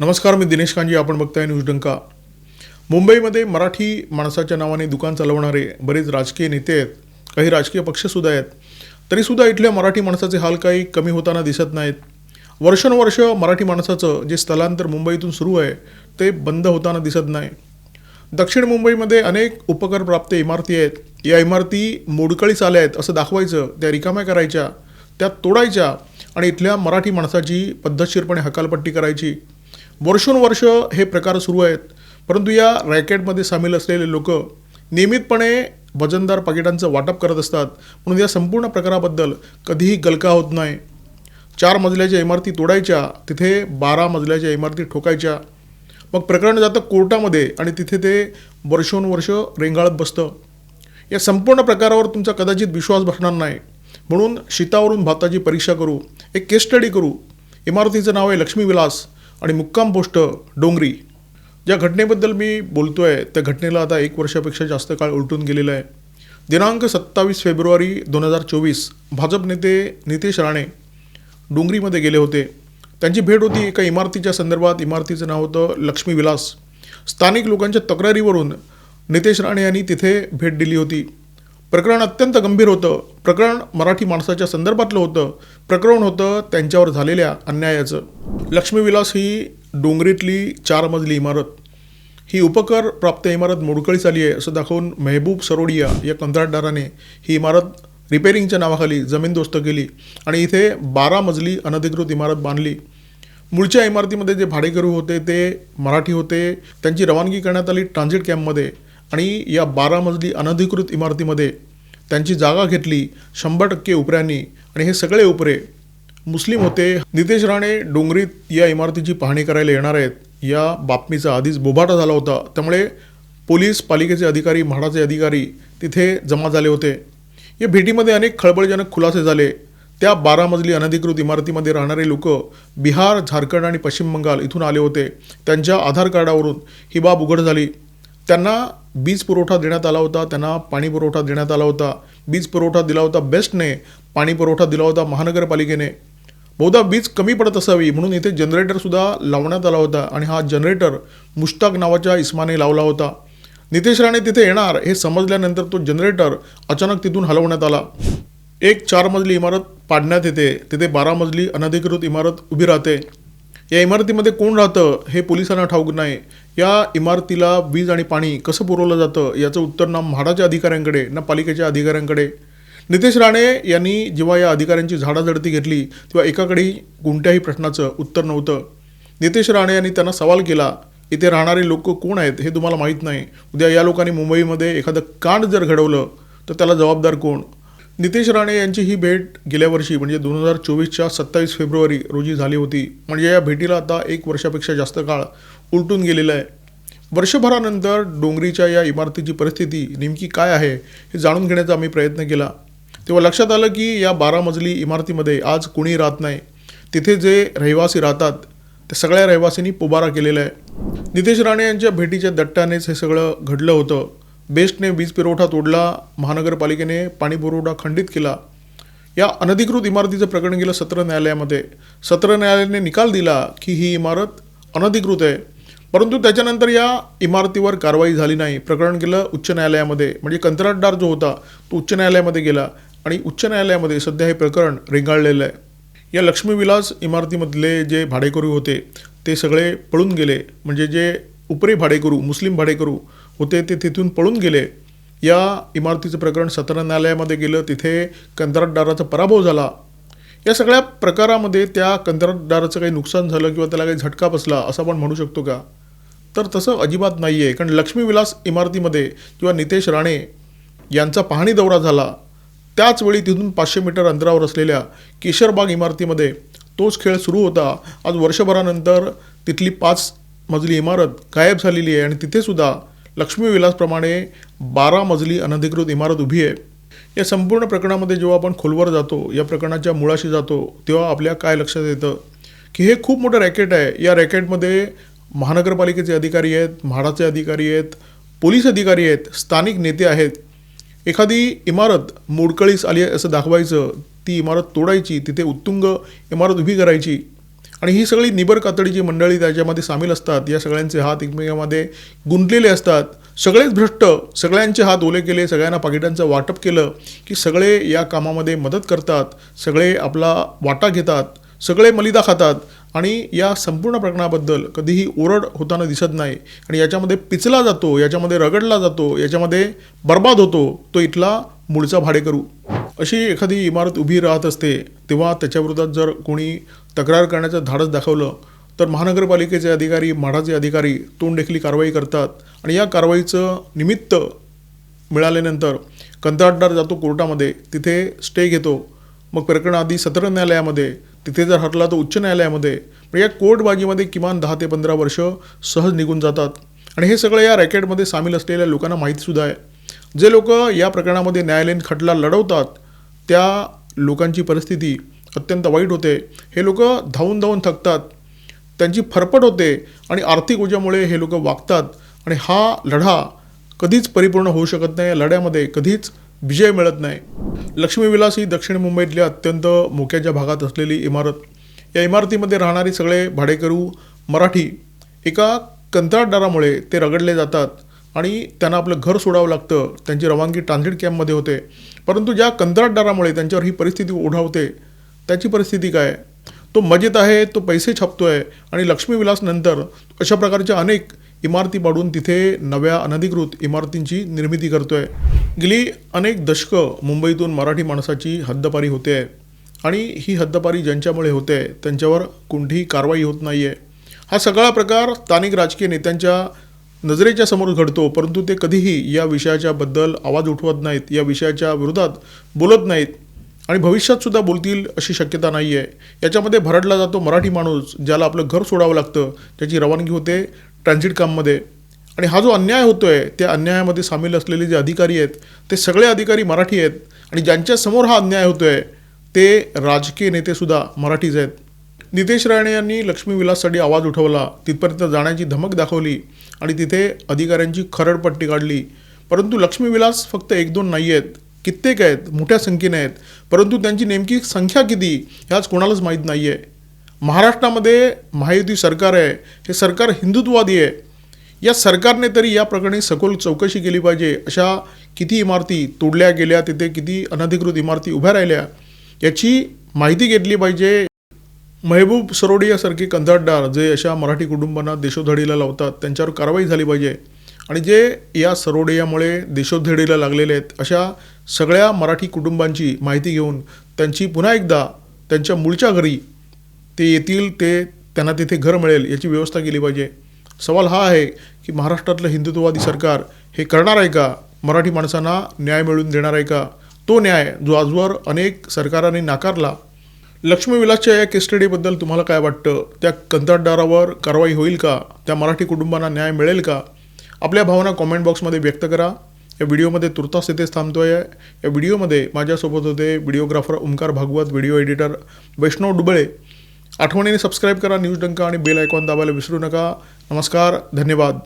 नमस्कार मी दिनेश कांजी आपण बघताय न्यूज डंका. मुंबईमध्ये मराठी माणसाच्या नावाने दुकान चालवणारे बरेच राजकीय नेते आहेत काही राजकीय पक्षसुद्धा आहेत. तरीसुद्धा इथल्या मराठी माणसाचे हाल काही कमी होताना दिसत नाहीत. वर्षानुवर्ष मराठी माणसाचं जे स्थलांतर मुंबईतून सुरू आहे ते बंद होताना दिसत नाही. दक्षिण मुंबईमध्ये अनेक उपकरप्राप्त इमारती आहेत. या इमारती मोडकळीस आल्या आहेत असं दाखवायचं त्या रिकाम्या करायच्या त्या तोडायच्या आणि इथल्या मराठी माणसाची पद्धतशीरपणे हकालपट्टी करायची. वर्षोनवर्ष हे प्रकार सुरू आहेत. परंतु या रॅकेटमध्ये सामील असलेले लोक नियमितपणे वजनदार पाकिटांचं वाटप करत असतात. म्हणून या संपूर्ण प्रकाराबद्दल कधीही गलका होत नाही. चार मजल्याच्या इमारती तोडायच्या तिथे बारा मजल्याच्या इमारती ठोकायच्या. मग प्रकरण जातं कोर्टामध्ये आणि तिथे ते वर्षोनुवर्ष रेंगाळत बसतं. या संपूर्ण प्रकारावर तुमचा कदाचित विश्वास बसणार नाही. म्हणून शीतावरून भाताची परीक्षा करू एक केस स्टडी करू. इमारतीचं नाव आहे लक्ष्मी विलास. आणि मुक्काम पोस्ट डोंगरी. ज्या घटनेबद्दल मी बोलतो आहे त्या घटनेला आता एक वर्षापेक्षा जास्त काळ उलटून गेलेला आहे. दिनांक सत्तावीस फेब्रुवारी दोन हजार चोवीस भाजप नेते नितेश राणे डोंगरीमध्ये गेले होते. त्यांची भेट होती एका इमारतीच्या संदर्भात. इमारतीचं नाव होतं लक्ष्मी विलास. स्थानिक लोकांच्या तक्रारीवरून नितेश राणे यांनी तिथे भेट दिली होती. प्रकरण अत्यंत गंभीर होतं. प्रकरण मराठी माणसाच्या संदर्भातलं होतं. प्रकरण होतं त्यांच्यावर झालेल्या अन्यायाचं. लक्ष्मीविलास ही डोंगरीतली चार मजली इमारत. ही उपकर प्राप्त इमारत मोडकळीस आली आहे असं दाखवून मेहबूब सरोडिया या कंत्राटदाराने ही इमारत रिपेरिंगच्या नावाखाली जमीनदोस्त केली आणि इथे बारा मजली अनधिकृत इमारत बांधली. मूळच्या इमारतीमध्ये जे भाडेकरू होते ते मराठी होते. त्यांची रवानगी करण्यात आली ट्रान्झिट कॅम्पमध्ये आणि या बारा मजली अनधिकृत इमारतीमध्ये त्यांची जागा घेतली शंभर टक्के उपऱ्यांनी आणि हे सगळे उपरे मुस्लिम होते. नितेश राणे डोंगरीत या इमारतीची पाहणी करायला येणार आहेत. या बातमीचा आधीच बोभाटा झाला होता. त्यामुळे पोलीस पालिकेचे अधिकारी म्हाडाचे अधिकारी तिथे जमा झाले होते. या भेटीमध्ये अनेक खळबळजनक खुलासे झाले. त्या बारा मजली अनधिकृत इमारतीमध्ये राहणारे लोक बिहार झारखंड आणि पश्चिम बंगाल इथून आले होते. त्यांच्या आधार कार्डावरून ही बाब उघड झाली. त्यांना वीज पुरवठा देण्यात आला होता त्यांना पाणी पुरवठा देण्यात आला होता. वीज पुरवठा दिला होता बेस्टने पाणी पुरवठा दिला होता महानगरपालिकेने. बहुधा वीज कमी पडत असावी म्हणून इथे जनरेटरसुद्धा लावण्यात आला होता आणि हा जनरेटर मुश्ताक नावाच्या इस्माने लावला होता. नितेश राणे तिथे येणार हे समजल्यानंतर तो जनरेटर अचानक तिथून हलवण्यात आला. एक चार मजली इमारत पाडण्यात येते तिथे बारा मजली अनधिकृत इमारत उभी राहते. या इमारतीमध्ये कोण राहतं हे पोलिसांना ठाऊक नाही. या इमारतीला वीज आणि पाणी कसं पुरवलं जातं याचं उत्तर ना म्हाडाच्या अधिकाऱ्यांकडे ना पालिकेच्या अधिकाऱ्यांकडे. नितेश राणे यांनी जेव्हा या अधिकाऱ्यांची झाडाझडती घेतली तेव्हा एकाकडे कोणत्याही प्रश्नाचं उत्तर नव्हतं. नितेश राणे यांनी त्यांना सवाल केला इथे राहणारे लोक कोण आहेत हे तुम्हाला माहीत नाही. उद्या या लोकांनी मुंबईमध्ये एखादं कांड जर घडवलं तर त्याला जबाबदार कोण? नितेश राणे यांची ही भेट गेल्या वर्षी म्हणजे दोन हजार चोवीसच्या सत्तावीस फेब्रुवारी रोजी झाली होती. म्हणजे या भेटीला आता एक वर्षापेक्षा जास्त काळ उलटून गेलेला आहे. वर्षभरानंतर डोंगरीच्या या इमारतीची परिस्थिती नेमकी काय आहे हे जाणून घेण्याचा आम्ही प्रयत्न केला. तेव्हा लक्षात आलं की या बारा मजली इमारतीमध्ये आज कुणी राहत नाही. तिथे जे रहिवासी राहतात त्या सगळ्या रहिवासींनी पुबारा केलेला आहे. नितेश राणे यांच्या भेटीच्या दट्ट्यानेच हे सगळं घडलं होतं. बेस्टने वीज पुरवठा तोडला महानगरपालिकेने पाणीपुरवठा खंडित केला. या अनधिकृत इमारतीचं प्रकरण गेलं सत्र न्यायालयामध्ये. सत्र न्यायालयाने निकाल दिला की ही इमारत अनधिकृत आहे. परंतु त्याच्यानंतर या इमारतीवर कारवाई झाली नाही. प्रकरण गेलं उच्च न्यायालयामध्ये. म्हणजे कंत्राटदार जो होता तो उच्च न्यायालयामध्ये गेला आणि उच्च न्यायालयामध्ये सध्या हे प्रकरण रेंगाळलेलं आहे. या लक्ष्मीविलास इमारतीमधले जे भाडेकरू होते ते सगळे पळून गेले. म्हणजे जे उपरे भाडेकरू मुस्लिम भाडेकरू होते ते तिथून पळून गेले. या इमारतीचं प्रकरण सत्र न्यायालयामध्ये गेलं तिथे कंत्राटदाराचा पराभव झाला. या सगळ्या प्रकारामध्ये त्या कंत्राटदाराचं काही नुकसान झालं किंवा त्याला काही झटका बसला असं आपण म्हणू शकतो का? तर तसं अजिबात नाही आहे कारण लक्ष्मीविलास इमारतीमध्ये किंवा नितेश राणे यांचा पाहणी दौरा झाला. त्याच वेळी तिथून पाचशे मीटर अंतरावर असलेल्या केशरबाग इमारतीमध्ये तोच खेळ सुरू होता. आज वर्षभरानंतर तिथली पाच मजली इमारत गायब झालेली आहे आणि तिथेसुद्धा लक्ष्मी विलासप्रमाणे बारा मजली अनधिकृत इमारत उभी आहे. या संपूर्ण प्रकरणामध्ये जेव्हा आपण खोलवर जातो या प्रकरणाच्या मुळाशी जातो तेव्हा आपल्या काय लक्षात येतं? की हे खूप मोठं रॅकेट आहे. या रॅकेटमध्ये महानगरपालिकेचे अधिकारी आहेत म्हाडाचे अधिकारी आहेत पोलीस अधिकारी आहेत स्थानिक नेते आहेत. एखादी इमारत मोडकळीस आली आहे असं दाखवायचं ती इमारत तोडायची तिथे उत्तुंग इमारत उभी करायची आणि ही सगळी निबर कातडीची मंडळी त्याच्यामध्ये सामील असतात या सगळ्यांचे हात एकमेकांमध्ये गुंतलेले असतात सगळेच भ्रष्ट सगळ्यांचे हात ओले केले सगळ्यांना पाकिटांचं वाटप केलं की सगळे या कामामध्ये मदत करतात सगळे आपला वाटा घेतात सगळे मलिदा खातात आणि या संपूर्ण प्रकरणाबद्दल कधीही ओरड होताना दिसत नाही आणि याच्यामध्ये पिचला जातो याच्यामध्ये रगडला जातो याच्यामध्ये बर्बाद होतो तो इथला मूळचा भाडेकरू. अशी एखादी इमारत उभी राहत असते तेव्हा त्याच्याविरोधात जर कोणी तक्रार करण्याचं धाडस दाखवलं तर महानगरपालिकेचे अधिकारी म्हाडाचे अधिकारी तोंडदेखील कारवाई करतात. आणि या कारवाईचं निमित्त मिळाल्यानंतर कंत्राटदार जातो कोर्टामध्ये तिथे स्टे घेतो. मग प्रकरण आधी सत्र न्यायालयामध्ये तिथे जर हरला तर उच्च न्यायालयामध्ये. म्हणजे या कोर्टबाजीमध्ये किमान दहा ते पंधरा वर्ष सहज निघून जातात. आणि हे सगळं या रॅकेटमध्ये सामील असलेल्या लोकांना माहितीसुद्धा आहे. जे लोक या प्रकरणामध्ये न्यायालयीन खटला लढवतात त्या लोकांची परिस्थिती अत्यंत वाईट होते. हे लोक धावून धावून थकतात. त्यांची फरफट होते आणि आर्थिक ओझ्यामुळे हे लोक वागतात. आणि हा लढा कधीच परिपूर्ण होऊ शकत नाही. या लढ्यामध्ये कधीच विजय मिळत नाही. लक्ष्मी विलास ही दक्षिण मुंबईतल्या अत्यंत मोक्याच्या भागात असलेली इमारत. या इमारतीमध्ये राहणारे सगळे भाडेकरू मराठी एका कंत्राटदारामुळे ते रगडले जातात आणि त्यांना आपलं घर सोडावं लागतं. त्यांची रवानगी ट्रान्झिट कॅम्पमध्ये होते. परंतु ज्या कंत्राटदारामुळे त्यांच्यावर ही परिस्थिती ओढावते त्याची परिस्थिती काय? तो मजेत आहे तो पैसे छापतो आहे आणि लक्ष्मी अशा प्रकारच्या अनेक इमारती पाडून तिथे नव्या अनधिकृत इमारतींची निर्मिती करतो आहे गेली अनेक दशकं मुंबईतून मराठी माणसाची हद्दपारी होते आहे आणि ही हद्दपारी ज्यांच्यामुळे होते त्यांच्यावर कोणतीही कारवाई होत नाही आहे हा सगळा प्रकार स्थानिक राजकीय नेत्यांच्या नजरेच्या समोर घडतो परंतु ते कधीही या विषयाच्या बद्दल आवाज उठवत नाहीत या विषयाच्या विरोधात बोलत नाहीत आणि भविष्यात सुद्धा बोलतील अशी शक्यता नाही आहे याच्यामध्ये भरडला जातो मराठी माणूस ज्याला आपलं घर सोडावं लागतं त्याची रवानगी होते ट्रान्झिट काममध्ये आणि हा जो अन्याय होतोय त्या अन्यायामध्ये सामील असलेले जे अधिकारी आहेत ते सगळे अधिकारी मराठी आहेत आणि ज्यांच्यासमोर हा अन्याय होतोय ते राजकीय नेतेसुद्धा मराठीच आहेत. नितेश राणे यांनी लक्ष्मी विलाससाठी आवाज उठवला तिथपर्यंत जाण्याची धमक दाखवली. आणि तिथे अधिकाऱ्यांची खरडपट्टी काढली. परंतु लक्ष्मी विलास फक्त एक दोन नाही आहेत कित्येक आहेत मोठ्या संख्येने आहेत. परंतु त्यांची नेमकी संख्या किती ह्याच कोणालाच माहीत नाही आहे महाराष्ट्रामध्ये महायुती सरकार आहे हे सरकार हिंदुत्ववादी आहे. या सरकारने तरी या प्रकरणी सखोल चौकशी केली पाहिजे. अशा किती इमारती तोडल्या गेल्या तिथे किती अनधिकृत इमारती उभ्या राहिल्या याची माहिती घेतली पाहिजे. महबूब सरोडियासारखे कंत्राटदार जे अशा मराठी कुटुंबांना देशोधडीला लावतात त्यांच्यावर कारवाई झाली पाहिजे. आणि जे या सरोडेयामुळे देशोधडीला लागलेले आहेत अशा सगळ्या मराठी कुटुंबांची माहिती घेऊन त्यांची पुन्हा एकदा त्यांच्या मूळच्या घरी ते येतील ते त्यांना तिथे घर मिळेल याची व्यवस्था केली पाहिजे. सवाल हा आहे की महाराष्ट्रातलं हिंदुत्ववादी सरकार हे करणार आहे का? मराठी माणसांना न्याय मिळवून देणार आहे का? तो न्याय जो आजवर अनेक सरकारांनी नाकारला लक्ष्मी विलासच्या या केसस्टडीबद्दल तुम्हाला काय वाटतं? त्या कंत्राटदारावर कारवाई होईल का? त्या मराठी कुटुंबांना न्याय मिळेल का? आपल्या भावना कॉमेंट बॉक्समध्ये व्यक्त करा. या व्हिडिओमध्ये तुर्तास इथेच थांबतोय. या व्हिडिओमध्ये माझ्यासोबत होते videographer Omkar Bhagwat video editor Vaishnav Dubale. आठवणीने सबस्क्राईब करा न्यूज डंका आणि बेल आयकॉन दाबायला विसरू नका. नमस्कार धन्यवाद.